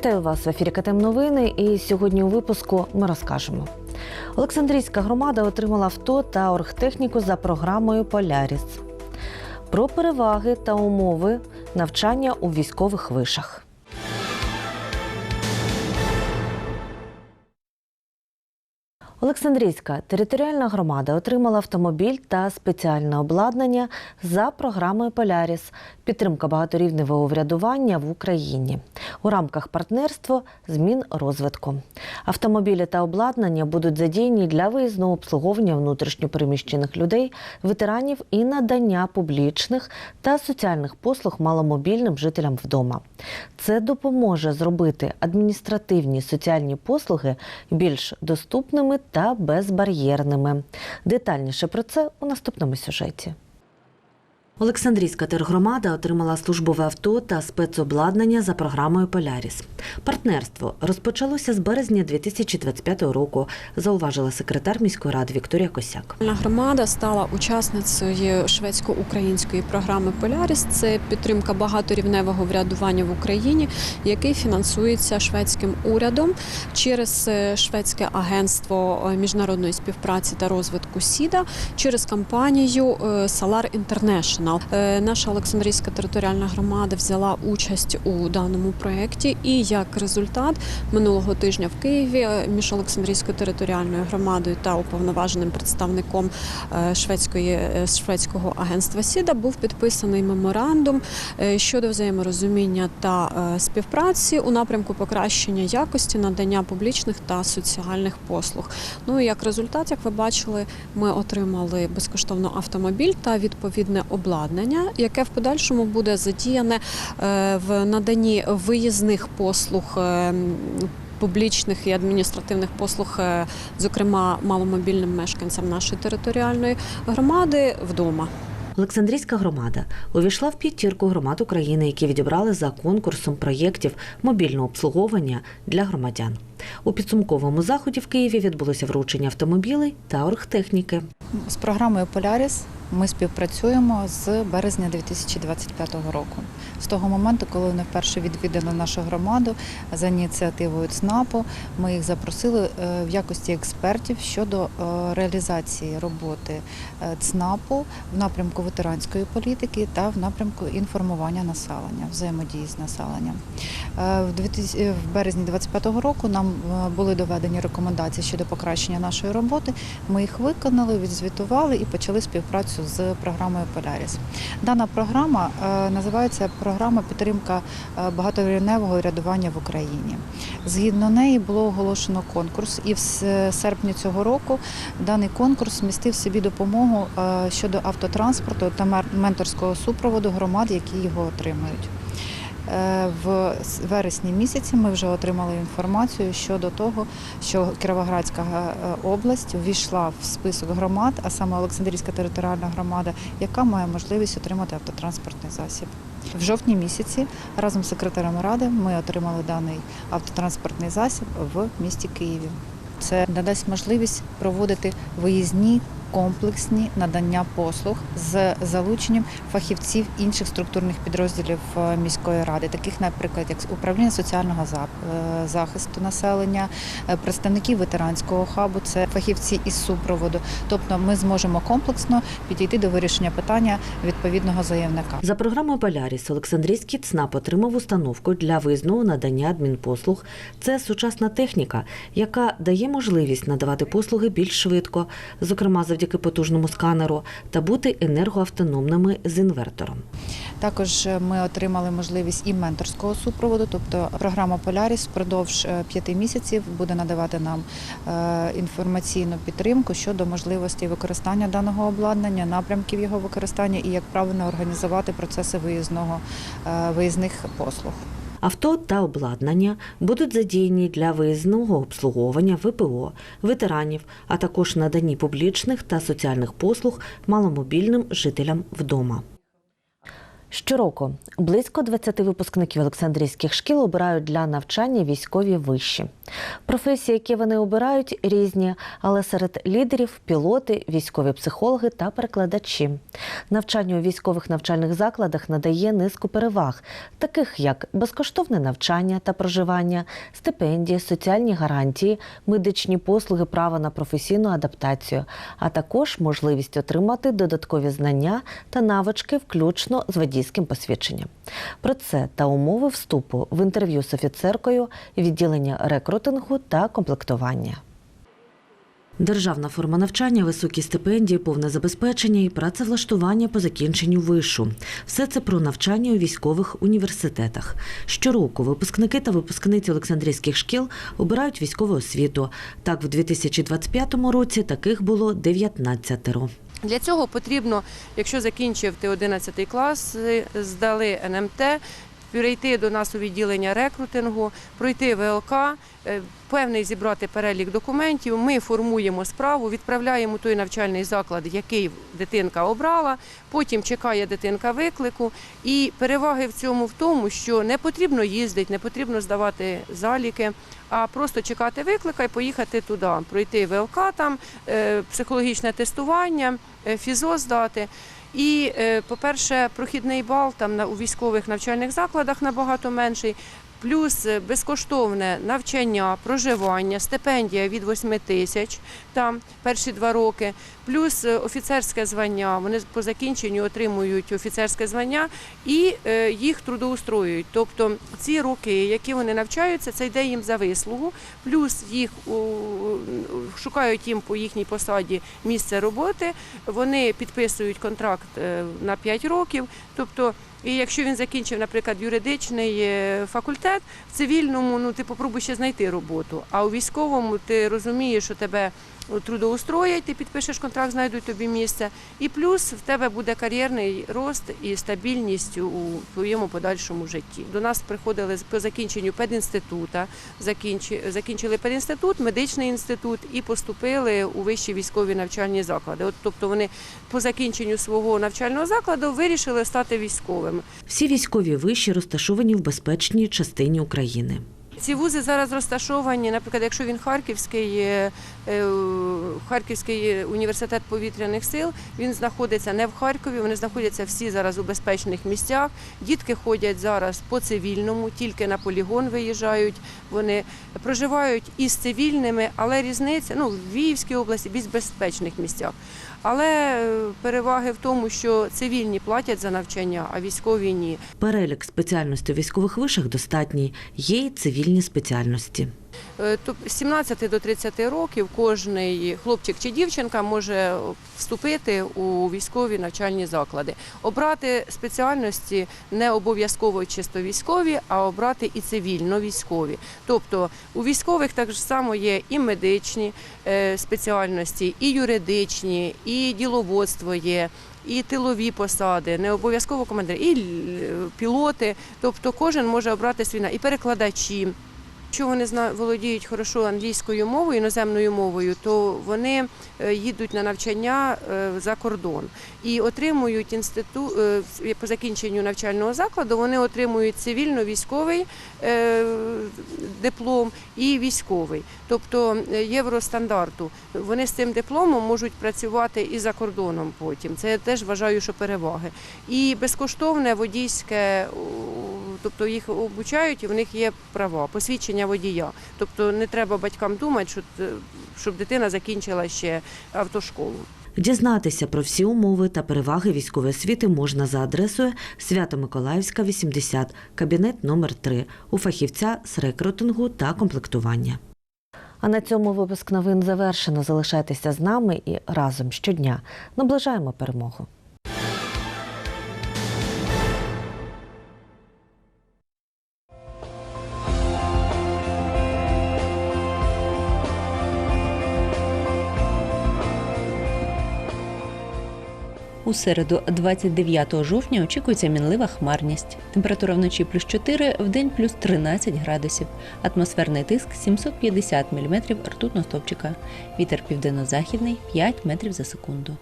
Вітаю вас в ефірі КТМ Новини. І сьогодні у випуску ми розкажемо. Олександрійська громада отримала авто та оргтехніку за програмою Поляріс. Про переваги та умови навчання у військових вишах. Олександрійська територіальна громада отримала автомобіль та спеціальне обладнання за програмою Поляріс підтримка багаторівневого врядування в Україні у рамках партнерства змін розвитку. Автомобілі та обладнання будуть задіяні для виїзного обслуговування внутрішньопереміщених людей, ветеранів і надання публічних та соціальних послуг маломобільним жителям вдома. Це допоможе зробити адміністративні соціальні послуги більш доступними та безбар'єрними. Детальніше про це у наступному сюжеті. Олександрійська тергромада отримала службове авто та спецобладнання за програмою Поляріс. Партнерство розпочалося з березня 2025 року, зауважила секретар міської ради Вікторія Косяк. Громада стала учасницею шведсько-української програми Поляріс. Це підтримка багаторівневого врядування в Україні, який фінансується шведським урядом через е, шведське агентство е, міжнародної співпраці та розвитку СІДА через компанію е, Solar International. Е, Наша Олександрійська територіальна громада взяла участь у даному проєкті, і як результат минулого тижня в Києві е, між Олександрійською територіальною громадою та уповноваженим представником е, шведської шведського агентства СІДА був підписаний меморандум щодо взаєморозуміння та співпраці у напрямку покращення якості надання публічних та соціальних послуг. Ну і як результат, як ви бачили, ми отримали безкоштовно автомобіль та відповідне обладнання, яке в подальшому буде задіяне е, в наданні виїзних послуг. е, Публічних і адміністративних послуг, е, зокрема маломобільним мешканцям нашої територіальної громади, вдома. Олександрійська громада увійшла в п'ятірку громад України, які відібрали за конкурсом проєктів мобільного обслуговування для громадян. У підсумковому заході в Києві відбулося вручення автомобілей та оргтехніки. З програмою Поляріс ми співпрацюємо з березня 2025 року. З того моменту, коли вони вперше відвідали нашу громаду за ініціативою ЦНАПу, ми їх запросили е, в якості експертів щодо е, реалізації роботи е, ЦНАПу в напрямку ветеранської політики та в напрямку інформування населення, взаємодії з населенням. В 2000 в березні 2025 року нам були доведені рекомендації щодо покращення нашої роботи. Ми їх виконали, відзвітували і почали співпрацю з програмою Поляріс. Дана програма е, називається програма підтримка е, багаторівневого рядування в Україні. Згідно неї було оголошено конкурс, і в серпні цього року даний конкурс містив собі допомогу е, щодо автотранспорту та менторського супроводу громад, які його отримують. Е, В вересні місяці ми вже отримали інформацію щодо того, що Кіровоградська е, область ввійшла в список громад, а саме Олександрійська територіальна громада, яка має можливість отримати автотранспортний засіб. В жовтні місяці разом з секретарем ради ми отримали даний автотранспортний засіб в місті Києві. Це надасть можливість проводити виїзні комплексні надання послуг з залученням фахівців інших структурних підрозділів е, міської ради, таких, наприклад, як управління соціального е, захисту населення, е, представників ветеранського хабу, це фахівці із супроводу. Тобто, ми зможемо комплексно підійти до вирішення питання відповідного заявника. За програмою Поляріс Олександрійський ЦНАП отримав установку для виїзного надання адмінпослуг. Це сучасна техніка, яка дає можливість надавати послуги більш швидко, зокрема завдяки потужному сканеру, та бути енергоавтономними з інвертором. Також е, ми отримали можливість і менторського супроводу, тобто програма Поляріс впродовж е, п'яти місяців буде надавати нам е, інформаційну підтримку щодо можливості використання даного обладнання, напрямків його використання і як правильно організувати процеси виїзного виїзних послуг. Авто та обладнання будуть задіяні для виїзного обслуговування ВПО, ветеранів, а також надані публічних та соціальних послуг маломобільним жителям вдома. Щороку близько 20 випускників Олександрійських шкіл обирають для навчання військові виші. Професії, які вони обирають, різні, але серед лідерів пілоти, військові психологи та перекладачі. Навчання у військових навчальних закладах надає низку переваг, таких як безкоштовне навчання та проживання, стипендії, соціальні гарантії, медичні послуги, право на професійну адаптацію, а також можливість отримати додаткові знання та навички, включно з водійським посвідченням. Про це та умови вступу в інтерв'ю з офіцеркою відділення рекрутингу та комплектування. Державна форма навчання, високі стипендії, повне забезпечення і працевлаштування по закінченню вишу. Все це про навчання у військових університетах. Щороку випускники та випускниці Олександрійських шкіл обирають військову освіту. Так, в 2025 році таких було 19. Для цього потрібно, якщо закінчив ти 11 клас, е, здали НМТ, перейти до нас у відділення рекрутингу, пройти ВЛК, е, певний зібрати перелік документів. Ми формуємо справу, відправляємо той навчальний заклад, який дитинка обрала. Потім чекає дитинка виклику. І переваги в цьому в тому, що не потрібно їздити, не потрібно здавати заліки, а просто чекати виклика і поїхати туди, пройти ВЛК, там е, психологічне тестування, е, фізо здати. І, е, по-перше, прохідний бал там у військових навчальних закладах набагато менший. Плюс е, безкоштовне навчання, проживання, стипендія від 8 тисяч там перші два роки, плюс е, офіцерське звання. Вони по закінченню отримують офіцерське звання і е, їх трудоустроюють. Тобто ці роки, які вони навчаються, це йде їм за вислугу, плюс їх шукають їм по їхній посаді місце роботи. Вони підписують контракт на 5 років. Тобто, і якщо він закінчив, наприклад, юридичний е, факультет, в цивільному ну ти попробуй ще знайти роботу. А у військовому ти розумієш, що тебе трудоустроять, ти підпишеш контракт, знайдуть тобі місце. І плюс в тебе буде кар'єрний рост і стабільність у твоєму подальшому житті. До нас приходили по закінченню педінститута, закінчи, закінчили педінститут, медичний інститут і поступили у вищі військові навчальні заклади. От, тобто вони по закінченню свого навчального закладу вирішили стати військовими. Всі військові виші розташовані в безпечній частині України. Ці вузи зараз розташовані, наприклад, якщо він Харківський, е, е, Харківський університет повітряних сил, він знаходиться не в Харкові, вони знаходяться всі зараз у безпечних місцях. Дітки ходять зараз по цивільному, тільки на полігон виїжджають. Вони проживають із цивільними, але різниця ну, в Віївській області, більш безпечних місцях. Але е, переваги в тому, що цивільні платять за навчання, а військові ні. Перелік спеціальностей військових вишах достатній. Є й цивільні спеціальності. Е, з 17 до 30 років кожний хлопчик чи дівчинка може вступити у військові навчальні заклади. Обрати спеціальності не обов'язково чисто військові, а обрати і цивільно військові. Тобто у військових так само є і медичні е, спеціальності, і юридичні, і діловодство є. І тилові посади, не обов'язково командири, і пілоти. Тобто кожен може обрати свій і перекладачі. Якщо вони володіють хорошо англійською мовою, іноземною мовою, то вони е, їдуть на навчання е, за кордон і отримують інститут е, по закінченню навчального закладу. Вони отримують цивільно-військовий диплом і військовий, тобто євростандарту. Вони з цим дипломом можуть працювати і за кордоном потім. Це я теж вважаю, що переваги. І безкоштовне водійське, тобто їх обучають, і в них є права, посвідчення водія. Тобто не треба батькам думати, е, щоб дитина закінчила ще автошколу. Дізнатися про всі умови та переваги військової освіти можна за адресою Свято-Миколаївська, 80, кабінет номер 3 у фахівця з рекрутингу та комплектування. А на цьому випуск новин завершено. Залишайтеся з нами і разом щодня наближаємо перемогу. У середу, 29 жовтня, очікується мінлива хмарність. Температура вночі плюс 4, в день плюс 13 градусів. Атмосферний тиск 750 мм ртутного стовпчика. Вітер південно-західний 5 метрів за секунду.